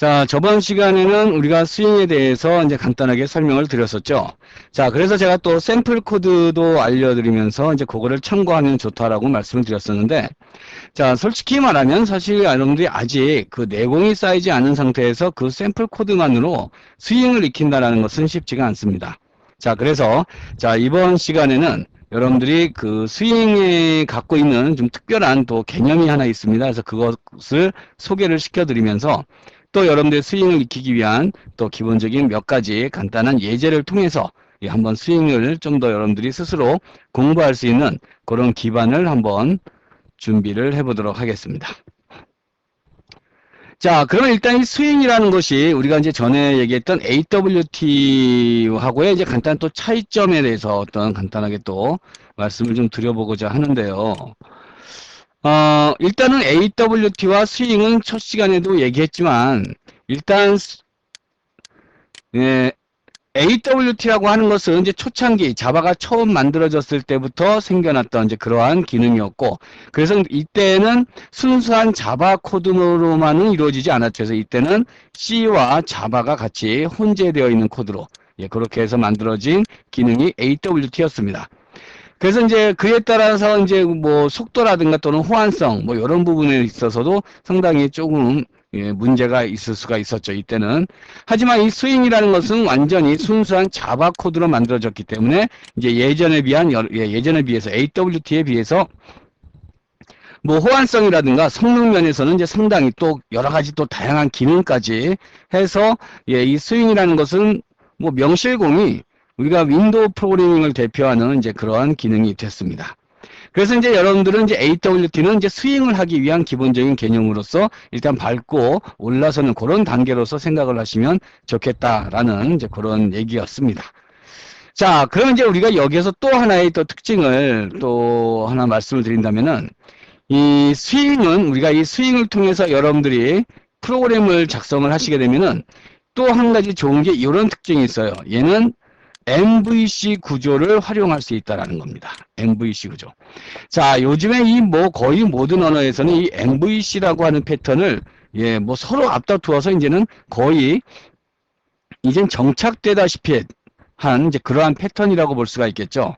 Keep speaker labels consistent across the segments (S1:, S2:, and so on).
S1: 자, 저번 시간에는 우리가 스윙에 대해서 이제 간단하게 설명을 드렸었죠. 자, 그래서 제가 또 샘플 코드도 알려드리면서 이제 그거를 참고하면 좋다라고 말씀을 드렸었는데, 자, 솔직히 말하면 사실 여러분들이 아직 그 내공이 쌓이지 않은 상태에서 그 샘플 코드만으로 스윙을 익힌다라는 것은 쉽지가 않습니다. 자, 그래서 자, 이번 시간에는 여러분들이 그 스윙에 갖고 있는 좀 특별한 또 개념이 하나 있습니다. 그래서 그것을 소개를 시켜드리면서 또 여러분들의 스윙을 익히기 위한 또 기본적인 몇 가지 간단한 예제를 통해서 이 한번 스윙을 좀 더 여러분들이 스스로 공부할 수 있는 그런 기반을 한번 준비를 해보도록 하겠습니다. 자, 그러면 일단 이 스윙이라는 것이 우리가 이제 전에 얘기했던 AWT하고의 이제 간단한 또 차이점에 대해서 어떤 간단하게 또 말씀을 좀 드려보고자 하는데요. 어, 일단은 AWT와 스윙은 첫 시간에도 얘기했지만, 일단, 스- 예, AWT라고 하는 것은 이제 초창기, 자바가 처음 만들어졌을 때부터 생겨났던 이제 그러한 기능이었고, 그래서 이때는 순수한 자바 코드로만은 이루어지지 않았죠. 그래서 이때는 C와 자바가 같이 혼재되어 있는 코드로, 예, 그렇게 해서 만들어진 기능이 AWT였습니다. 그래서 이제 그에 따라서 이제 뭐 속도라든가 또는 호환성 뭐 이런 부분에 있어서도 상당히 조금 예, 문제가 있을 수가 있었죠 이때는. 하지만 이 스윙이라는 것은 완전히 순수한 자바 코드로 만들어졌기 때문에 이제 예전에 비한 여- 예, 예전에 비해서 AWT에 비해서 뭐 호환성이라든가 성능 면에서는 이제 상당히 또 여러 가지 또 다양한 기능까지 해서 예, 이 스윙이라는 것은 뭐 명실공히 우리가 윈도우 프로그래밍을 대표하는 이제 그러한 기능이 됐습니다. 그래서 이제 여러분들은 이제 AWT는 이제 스윙을 하기 위한 기본적인 개념으로서 일단 밟고 올라서는 그런 단계로서 생각을 하시면 좋겠다라는 이제 그런 얘기였습니다. 자, 그럼 이제 우리가 여기에서 또 하나의 또 특징을 또 하나 말씀을 드린다면은 이 스윙은 우리가 이 스윙을 통해서 여러분들이 프로그램을 작성을 하시게 되면은 또 한 가지 좋은 게 이런 특징이 있어요. 얘는 MVC 구조를 활용할 수 있다라는 겁니다. MVC 구조. 자, 요즘에 이 뭐 거의 모든 언어에서는 이 MVC라고 하는 패턴을 예, 뭐 서로 앞다투어서 이제는 거의 이젠 정착되다시피 한 이제 그러한 패턴이라고 볼 수가 있겠죠.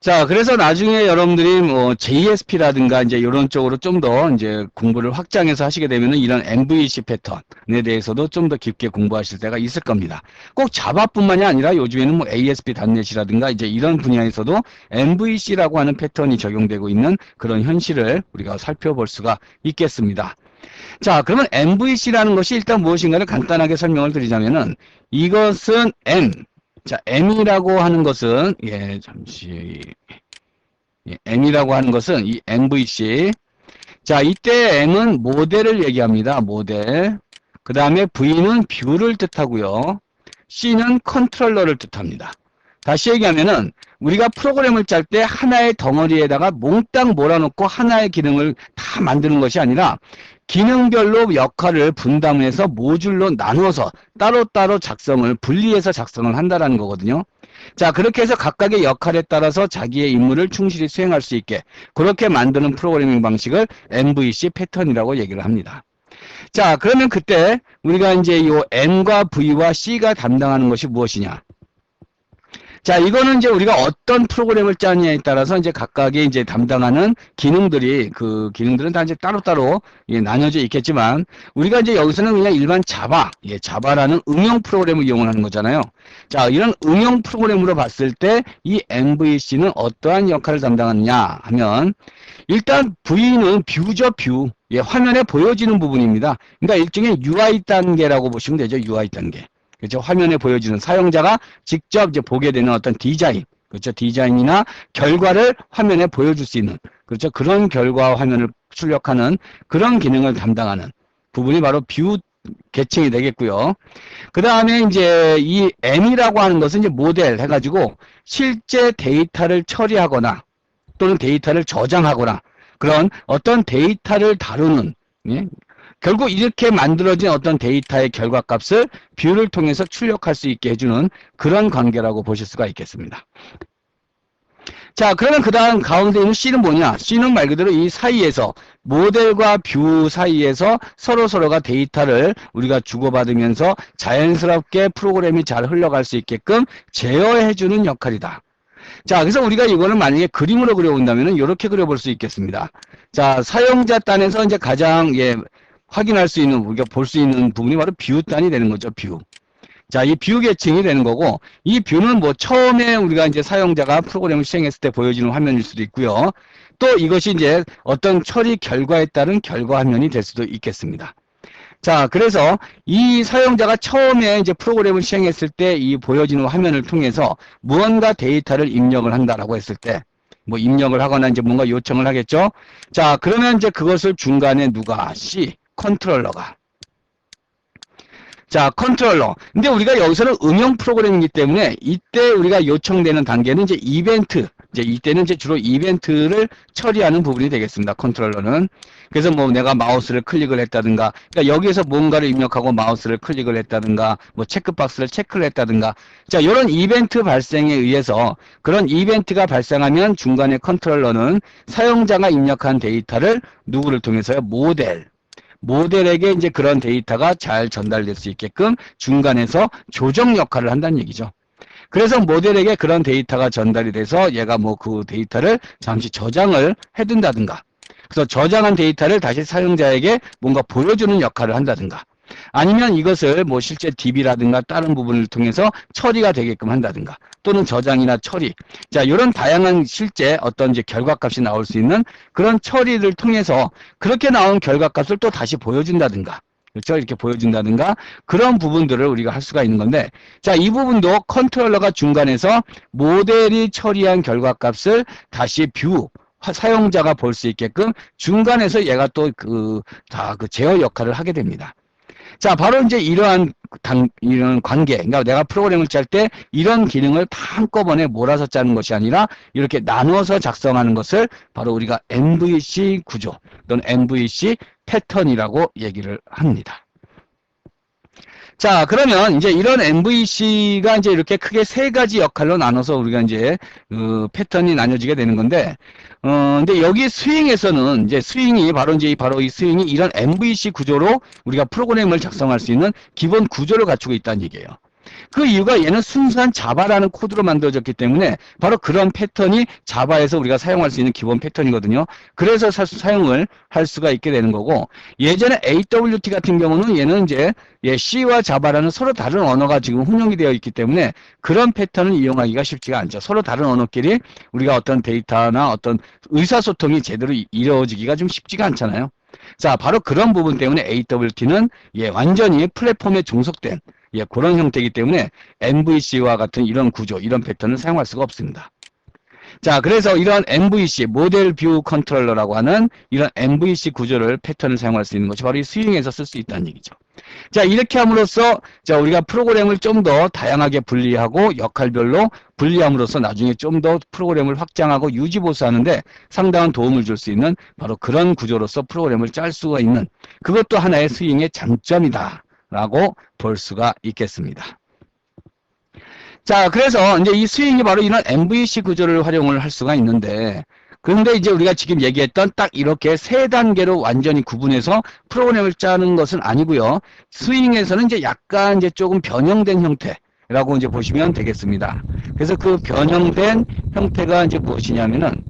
S1: 자, 그래서 나중에 여러분들이 뭐 JSP라든가 이제 이런 쪽으로 좀 더 이제 공부를 확장해서 하시게 되면은 이런 MVC 패턴에 대해서도 좀 더 깊게 공부하실 때가 있을 겁니다. 꼭 자바뿐만이 아니라 요즘에는 뭐 ASP.NET이라든가 이제 이런 분야에서도 MVC라고 하는 패턴이 적용되고 있는 그런 현실을 우리가 살펴볼 수가 있겠습니다. 자, 그러면 MVC라는 것이 일단 무엇인가를 간단하게 설명을 드리자면은 이것은 M, 자, M이라고 하는 것은, 예, 잠시, 예, M이라고 하는 것은 이 MVC. 자, 이때 M은 모델을 얘기합니다. 모델. 그 다음에 V는 뷰를 뜻하고요. C는 컨트롤러를 뜻합니다. 다시 얘기하면은 우리가 프로그램을 짤 때 하나의 덩어리에다가 몽땅 몰아놓고 하나의 기능을 다 만드는 것이 아니라 기능별로 역할을 분담해서 모듈로 나누어서 따로따로 작성을 분리해서 작성을 한다라는 거거든요. 자, 그렇게 해서 각각의 역할에 따라서 자기의 임무를 충실히 수행할 수 있게 그렇게 만드는 프로그래밍 방식을 MVC 패턴이라고 얘기를 합니다. 자, 그러면 그때 우리가 이제 이 M과 V와 C가 담당하는 것이 무엇이냐? 자, 이거는 이제 우리가 어떤 프로그램을 짜느냐에 따라서 이제 각각의 이제 담당하는 기능들이 그 기능들은 다 이제 따로따로 예, 나눠져 있겠지만 우리가 이제 여기서는 그냥 일반 자바, 예, 자바라는 응용 프로그램을 이용하는 거잖아요. 자, 이런 응용 프로그램으로 봤을 때 이 MVC는 어떠한 역할을 담당하느냐 하면 일단 V는 뷰죠, 뷰. 예, 화면에 보여지는 부분입니다. 그러니까 일종의 UI 단계라고 보시면 되죠, UI 단계. 그렇죠. 화면에 보여지는 사용자가 직접 이제 보게 되는 어떤 디자인, 그렇죠. 디자인이나 결과를 화면에 보여줄 수 있는, 그렇죠. 그런 결과 화면을 출력하는 그런 기능을 담당하는 부분이 바로 뷰 계층이 되겠고요. 그 다음에 이제 이 M이라고 하는 것은 이제 모델 해가지고 실제 데이터를 처리하거나 또는 데이터를 저장하거나 그런 어떤 데이터를 다루는, 예? 결국 이렇게 만들어진 어떤 데이터의 결과값을 뷰를 통해서 출력할 수 있게 해주는 그런 관계라고 보실 수가 있겠습니다. 자, 그러면 그 다음 가운데 있는 C는 뭐냐? C는 말 그대로 이 사이에서 모델과 뷰 사이에서 서로서로가 데이터를 우리가 주고받으면서 자연스럽게 프로그램이 잘 흘러갈 수 있게끔 제어해주는 역할이다. 자, 그래서 우리가 이거를 만약에 그림으로 그려본다면 이렇게 그려볼 수 있겠습니다. 자, 사용자 단에서 이제 가장 예, 확인할 수 있는, 우리가 볼 수 있는 부분이 바로 뷰 단이 되는 거죠, 뷰. 자, 이 뷰 계층이 되는 거고, 이 뷰는 뭐 처음에 우리가 이제 사용자가 프로그램을 시행했을 때 보여지는 화면일 수도 있고요. 또 이것이 이제 어떤 처리 결과에 따른 결과 화면이 될 수도 있겠습니다. 자, 그래서 이 사용자가 처음에 이제 프로그램을 시행했을 때 이 보여지는 화면을 통해서 무언가 데이터를 입력을 한다라고 했을 때, 뭐 입력을 하거나 이제 뭔가 요청을 하겠죠. 자, 그러면 이제 그것을 중간에 누가 C 컨트롤러가 자, 컨트롤러. 근데 우리가 여기서는 응용 프로그램이기 때문에 이때 우리가 요청되는 단계는 이제 이벤트. 이제 이때는 이제 주로 이벤트를 처리하는 부분이 되겠습니다. 컨트롤러는. 그래서 뭐 내가 마우스를 클릭을 했다든가, 그러니까 여기에서 뭔가를 입력하고 마우스를 클릭을 했다든가, 뭐 체크박스를 체크를 했다든가. 자, 이런 이벤트 발생에 의해서 그런 이벤트가 발생하면 중간에 컨트롤러는 사용자가 입력한 데이터를 누구를 통해서요? 모델. 모델에게 이제 그런 데이터가 잘 전달될 수 있게끔 중간에서 조정 역할을 한다는 얘기죠. 그래서 모델에게 그런 데이터가 전달이 돼서 얘가 뭐 그 데이터를 잠시 저장을 해둔다든가 그래서 저장한 데이터를 다시 사용자에게 뭔가 보여주는 역할을 한다든가 아니면 이것을 뭐 실제 DB라든가 다른 부분을 통해서 처리가 되게끔 한다든가 또는 저장이나 처리. 자 이런 다양한 실제 어떤 이제 결과값이 나올 수 있는 그런 처리를 통해서 그렇게 나온 결과값을 또 다시 보여준다든가. 그렇죠? 이렇게 보여준다든가 그런 부분들을 우리가 할 수가 있는 건데 자 이 부분도 컨트롤러가 중간에서 모델이 처리한 결과값을 다시 뷰 화- 사용자가 볼 수 있게끔 중간에서 얘가 또 그 다그 제어 역할을 하게 됩니다. 자, 바로 이제 이러한 단, 이런 관계. 그러니까 내가 프로그램을 짤 때 이런 기능을 다 한꺼번에 몰아서 짜는 것이 아니라 이렇게 나누어서 작성하는 것을 바로 우리가 MVC 구조 또는 MVC 패턴이라고 얘기를 합니다. 자, 그러면 이제 이런 MVC가 이제 이렇게 크게 세 가지 역할로 나눠서 우리가 이제 그 패턴이 나눠지게 되는 건데, 어, 근데 여기 스윙에서는 이제 스윙이 바로 이제 이- 바로 이 스윙이 이런 MVC 구조로 우리가 프로그램을 작성할 수 있는 기본 구조를 갖추고 있다는 얘기예요. 그 이유가 얘는 순수한 자바라는 코드로 만들어졌기 때문에 바로 그런 패턴이 자바에서 우리가 사용할 수 있는 기본 패턴이거든요. 그래서 사, 사용을 할 수가 있게 되는 거고 예전에 AWT 같은 경우는 얘는 이제 예, C와 자바라는 서로 다른 언어가 지금 혼용이 되어 있기 때문에 그런 패턴을 이용하기가 쉽지가 않죠. 서로 다른 언어끼리 우리가 어떤 데이터나 어떤 의사소통이 제대로 이- 이루어지기가 좀 쉽지가 않잖아요. 자, 바로 그런 부분 때문에 AWT는 예, 완전히 플랫폼에 종속된 예, 그런 형태이기 때문에 MVC와 같은 이런 구조, 이런 패턴을 사용할 수가 없습니다. 자, 그래서 이런 MVC, 모델 뷰 컨트롤러라고 하는 이런 MVC 구조를 패턴을 사용할 수 있는 것이 바로 이 스윙에서 쓸 수 있다는 얘기죠. 자, 이렇게 함으로써 자, 우리가 프로그램을 좀 더 다양하게 분리하고 역할별로 분리함으로써 나중에 좀 더 프로그램을 확장하고 유지 보수하는데 상당한 도움을 줄 수 있는 바로 그런 구조로서 프로그램을 짤 수가 있는 그것도 하나의 스윙의 장점이다. 라고 볼 수가 있겠습니다. 자, 그래서 이제 이 스윙이 바로 이런 MVC 구조를 활용을 할 수가 있는데, 그런데 이제 우리가 지금 얘기했던 딱 이렇게 세 단계로 완전히 구분해서 프로그램을 짜는 것은 아니고요. 스윙에서는 이제 약간 이제 조금 변형된 형태라고 이제 보시면 되겠습니다. 그래서 그 변형된 형태가 이제 무엇이냐면은,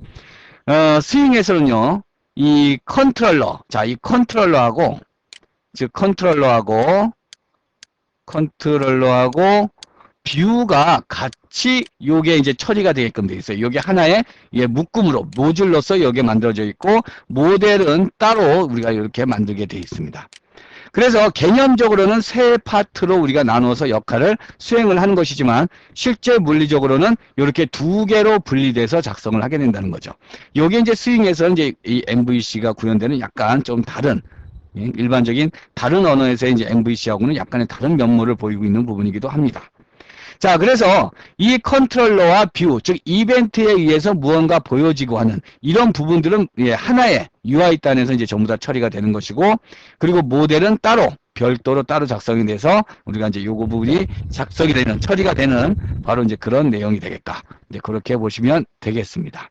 S1: 어, 스윙에서는요, 이 컨트롤러, 자, 이 컨트롤러하고, 즉, 컨트롤러하고, 컨트롤러하고, 뷰가 같이 요게 이제 처리가 되게끔 되어 있어요. 요게 하나의 예, 묶음으로 모듈로서 여기에 만들어져 있고 모델은 따로 우리가 이렇게 만들게 되어 있습니다. 그래서 개념적으로는 세 파트로 우리가 나누어서 역할을 수행을 하는 것이지만 실제 물리적으로는 이렇게 두 개로 분리돼서 작성을 하게 된다는 거죠. 요게 이제 스윙에서 이제 이 MVC가 구현되는 약간 좀 다른 예, 일반적인 다른 언어에서의 이제 MVC하고는 약간의 다른 면모를 보이고 있는 부분이기도 합니다. 자, 그래서 이 컨트롤러와 뷰, 즉 이벤트에 의해서 무언가 보여지고 하는 이런 부분들은 예, 하나의 UI 단에서 이제 전부 다 처리가 되는 것이고, 그리고 모델은 따로 별도로 따로 작성이 돼서 우리가 이제 요거 부분이 작성이 되는 처리가 되는 바로 이제 그런 내용이 되겠다. 이제 그렇게 보시면 되겠습니다.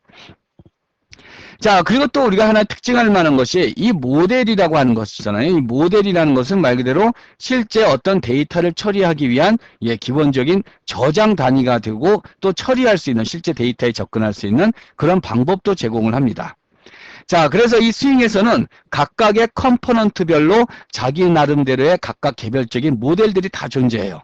S1: 자, 그리고 또 우리가 하나 특징할 만한 것이 이 모델이라고 하는 것이잖아요. 이 모델이라는 것은 말 그대로 실제 어떤 데이터를 처리하기 위한 예, 기본적인 저장 단위가 되고 또 처리할 수 있는 실제 데이터에 접근할 수 있는 그런 방법도 제공을 합니다. 자, 그래서 이 스윙에서는 각각의 컴포넌트별로 자기 나름대로의 각각 개별적인 모델들이 다 존재해요.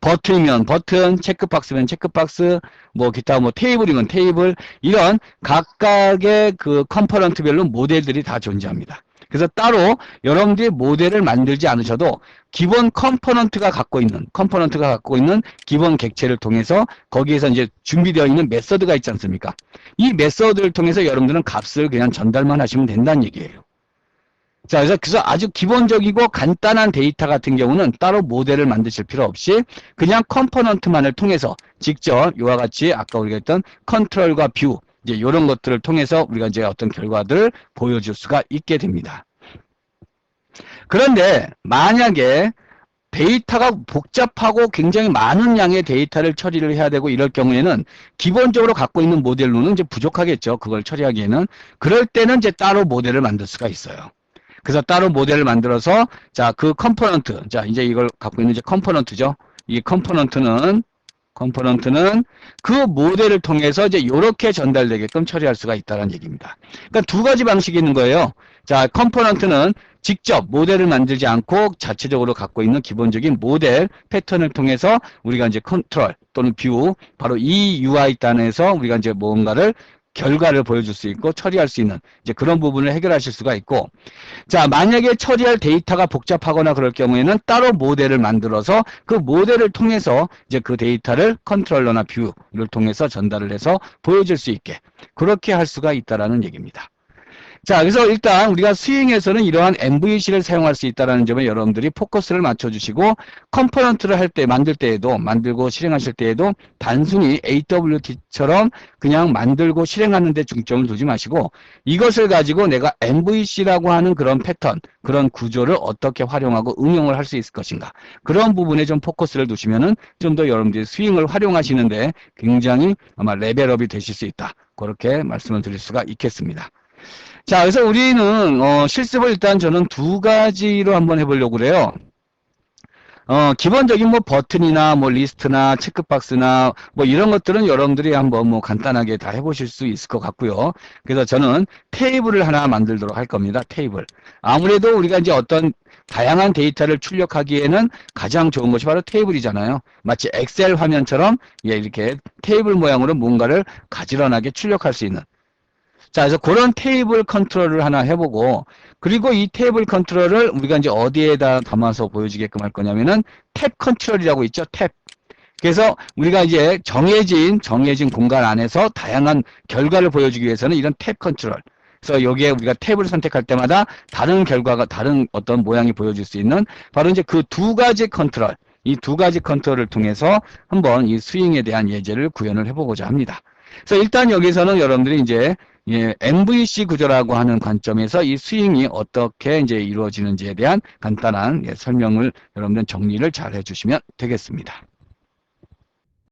S1: 버튼이면 버튼, 체크박스면 체크박스, 뭐 기타 뭐 테이블이면 테이블 이런 각각의 그 컴포넌트별로 모델들이 다 존재합니다. 그래서 따로 여러분들이 모델을 만들지 않으셔도 기본 컴포넌트가 갖고 있는 컴포넌트가 갖고 있는 기본 객체를 통해서 거기에서 이제 준비되어 있는 메서드가 있지 않습니까? 이 메서드를 통해서 여러분들은 값을 그냥 전달만 하시면 된다는 얘기예요. 자, 그래서, 그래서 아주 기본적이고 간단한 데이터 같은 경우는 따로 모델을 만드실 필요 없이 그냥 컴포넌트만을 통해서 직접 이와 같이 아까 우리가 했던 컨트롤과 뷰 이제 이런 것들을 통해서 우리가 이제 어떤 결과들을 보여줄 수가 있게 됩니다. 그런데 만약에 데이터가 복잡하고 굉장히 많은 양의 데이터를 처리를 해야 되고 이럴 경우에는 기본적으로 갖고 있는 모델로는 이제 부족하겠죠. 그걸 처리하기에는. 그럴 때는 이제 따로 모델을 만들 수가 있어요. 그래서 따로 모델을 만들어서 자, 그 컴포넌트. 자, 이제 이걸 갖고 있는 이제 컴포넌트죠. 이 컴포넌트는 컴포넌트는 그 모델을 통해서 이제 이렇게 전달되게끔 처리할 수가 있다는 얘기입니다. 그러니까 두 가지 방식이 있는 거예요. 자, 컴포넌트는 직접 모델을 만들지 않고 자체적으로 갖고 있는 기본적인 모델 패턴을 통해서 우리가 이제 컨트롤 또는 뷰 바로 이 UI 단에서 우리가 이제 뭔가를 결과를 보여줄 수 있고 처리할 수 있는 이제 그런 부분을 해결하실 수가 있고 자 만약에 처리할 데이터가 복잡하거나 그럴 경우에는 따로 모델을 만들어서 그 모델을 통해서 이제 그 데이터를 컨트롤러나 뷰를 통해서 전달을 해서 보여줄 수 있게 그렇게 할 수가 있다라는 얘기입니다. 자, 그래서 일단 우리가 스윙에서는 이러한 MVC를 사용할 수 있다는 점에 여러분들이 포커스를 맞춰주시고 컴포넌트를 할 때, 만들 때에도, 만들고 실행하실 때에도 단순히 AWT처럼 그냥 만들고 실행하는 데 중점을 두지 마시고 이것을 가지고 내가 MVC라고 하는 그런 패턴, 그런 구조를 어떻게 활용하고 응용을 할 수 있을 것인가. 그런 부분에 좀 포커스를 두시면은 좀 더 여러분들이 스윙을 활용하시는데 굉장히 아마 레벨업이 되실 수 있다. 그렇게 말씀을 드릴 수가 있겠습니다. 자, 그래서 우리는 어, 실습을 일단 저는 두 가지로 한번 해보려고 그래요. 어, 기본적인 뭐 버튼이나 뭐 리스트나 체크박스나 뭐 이런 것들은 여러분들이 한번 뭐 간단하게 다 해보실 수 있을 것 같고요. 그래서 저는 테이블을 하나 만들도록 할 겁니다. 테이블. 아무래도 우리가 이제 어떤 다양한 데이터를 출력하기에는 가장 좋은 것이 바로 테이블이잖아요. 마치 엑셀 화면처럼 예, 이렇게 테이블 모양으로 뭔가를 가지런하게 출력할 수 있는 자, 그래서 그런 테이블 컨트롤을 하나 해보고, 그리고 이 테이블 컨트롤을 우리가 이제 어디에다 담아서 보여주게끔 할 거냐면은 탭 컨트롤이라고 있죠, 탭. 그래서 우리가 이제 정해진, 정해진 공간 안에서 다양한 결과를 보여주기 위해서는 이런 탭 컨트롤. 그래서 여기에 우리가 탭을 선택할 때마다 다른 결과가, 다른 어떤 모양이 보여줄 수 있는 바로 이제 그 두 가지 컨트롤, 이 두 가지 컨트롤을 통해서 한번 이 스윙에 대한 예제를 구현을 해보고자 합니다. 그래서 일단 여기서는 여러분들이 이제 예, MVC 구조라고 하는 관점에서 이 스윙이 어떻게 이제 이루어지는지에 대한 간단한 예, 설명을 여러분들 정리를 잘 해주시면 되겠습니다.